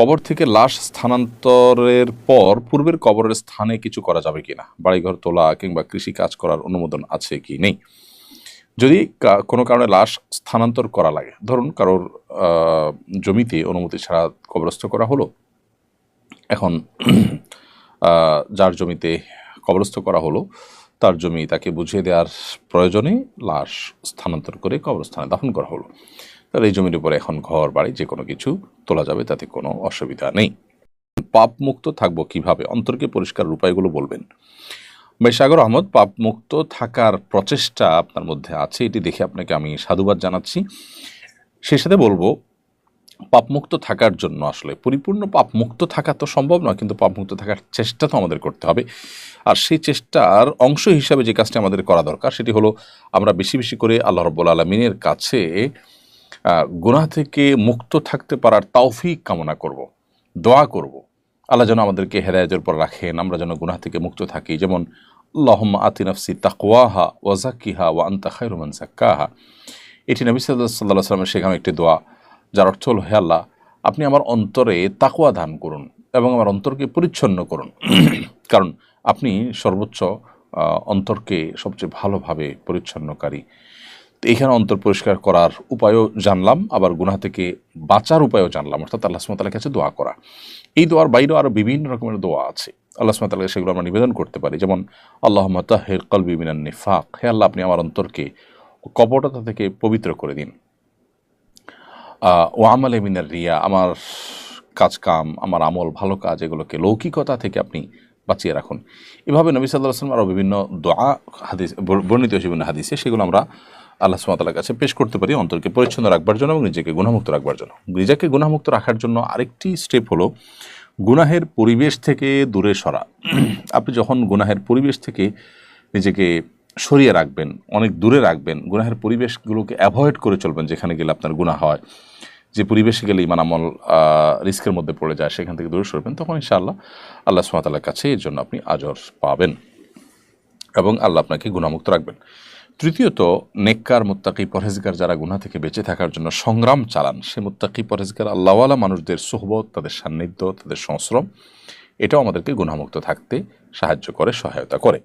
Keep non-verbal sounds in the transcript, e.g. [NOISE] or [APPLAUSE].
কবর থেকে লাশ স্থানান্তরের পর পূর্বের কবরের স্থানে কিছু করা যাবে কিনা? বাড়িঘর তোলা কিংবা কৃষি কাজ করার অনুমোদন আছে কি নেই? যদি কোনো কারণে লাশ স্থানান্তর করা লাগে, ধরুন কারোর জমিতে অনুমতি ছাড়া কবরস্থ করা হলো। এখন যার জমিতে কবরস্থ করা হলো, তার জমি তাকে বুঝিয়ে দেওয়ার প্রয়োজনে লাশ স্থানান্তর করে কবরস্থানে দাফন করা হলো। তাহলে এই জমির উপরে এখন ঘর, বাড়ি, যে কোনো কিছু তোলা যাবে, তাতে কোনো অসুবিধা নেই। পাপ মুক্ত থাকব কীভাবে? অন্তরকে পরিষ্কার উপায়গুলো বলবেন। সাগর আহমদ পাপ মুক্ত থাকার প্রচেষ্টা আপনার মধ্যে আছে, এটি দেখে আপনাকে আমি সাধুবাদ জানাচ্ছি। সেই সাথে বলব, পাপমুক্ত থাকার জন্য আসলে পরিপূর্ণ পাপমুক্ত থাকা তো সম্ভব নয়, কিন্তু পাপমুক্ত থাকার চেষ্টা তো আমাদের করতে হবে। আর সেই চেষ্টার অংশ হিসাবে যে কাজটি আমাদের করা দরকার, সেটি হলো আমরা বেশি বেশি করে আল্লাহ রব্বুল আলমিনের কাছে গুনাহ থেকে মুক্ত থাকতে পারার তৌফিক কামনা করব, দোয়া করব। আল্লাহ যেন আমাদেরকে হেদায়তের পর রাখেন, আমরা যেন গুনাহ থেকে মুক্ত থাকি। যেমন, আল্লাহম্মা আতি নফসি তাকওয়াহা ওয়াজাকিহা ওয়া আন্তা খায়রুমান জাক্কাহা এটি নবী সাল্লাহ সাল্লামের শেখানো একটি দোয়া, যার অর্থ হল, হে আল্লাহ, আপনি আমার অন্তরে তাকুয়া দান করুন এবং আমার অন্তরকে পরিচ্ছন্ন করুন। [CLEARS THROAT] কারণ আপনি সর্বোচ্চ অন্তরকে সবচেয়ে ভালোভাবে পরিচ্ছন্নকারী। তো এখানে অন্তর পরিষ্কার করার উপায়ও জানলাম, আবার গুনাহ থেকে বাঁচার উপায়ও জানলাম। অর্থাৎ আল্লাহ সুমতালের কাছে দোয়া করা। এই দোয়ার বাইরেও আরও বিভিন্ন রকমের দোয়া আছে। আল্লাহ সুমতালকে সেগুলো আমরা নিবেদন করতে পারি। যেমন আল্লাহ তাহের কলবি মিনান নিফাক। হে আল্লাহ, আপনি আমার অন্তরকে কপটতা থেকে পবিত্র করে দিন। ও আমলে মিনার রিয়া, আমার কাজ কাম আমার আমল ভালো কাজ, এগুলোকে লৌকিকতা থেকে আপনি বাঁচিয়ে রাখুন। এভাবে নবী সাল্লাহ আসলাম আরও বিভিন্ন দোয়া, হাদিস, বর্ণিত বিভিন্ন হাদিসে সেগুলো আমরা আল্লাহ সুমাতালার কাছে পেশ করতে পারি অন্তরকে পরিচ্ছন্ন রাখবার জন্য এবং নিজেকে গুণামুক্ত রাখবার জন্য। নিজেকে গুণামুক্ত রাখার জন্য আরেকটি স্টেপ হলো গুনাহের পরিবেশ থেকে দূরে সরা। [CLEARS THROAT] আপনি যখন গুনাহের পরিবেশ থেকে নিজেকে সরিয়ে রাখবেন, অনেক দূরে রাখবেন, গুনাহের পরিবেশগুলোকে অ্যাভয়েড করে চলবেন যেখানে গেলে আপনার গুনাহ হয়। যে পরিবেশে গেলে ইমান আমল রিস্কের মধ্যে পড়ে যায়, সেখান থেকে দূরে সরবেন, তখন ইনশাআল্লাহ আল্লাহ সুমাতালার কাছে এর জন্য আপনি আজর পাবেন এবং আল্লাহ আপনাকে গুণামুক্ত রাখবেন। তৃতীয়ত, নেককার, মোত্তাকি, পরহেজগার যারা গুনা থেকে বেঁচে থাকার জন্য সংগ্রাম চালান, সে মোত্তাকি, পরহেজগার, আল্লাহওয়ালা মানুষদের সোহবত, তাদের সান্নিধ্য, তাদের সংশ্রম, এটাও আমাদেরকে গুণামুক্ত থাকতে সাহায্য করে, সহায়তা করে।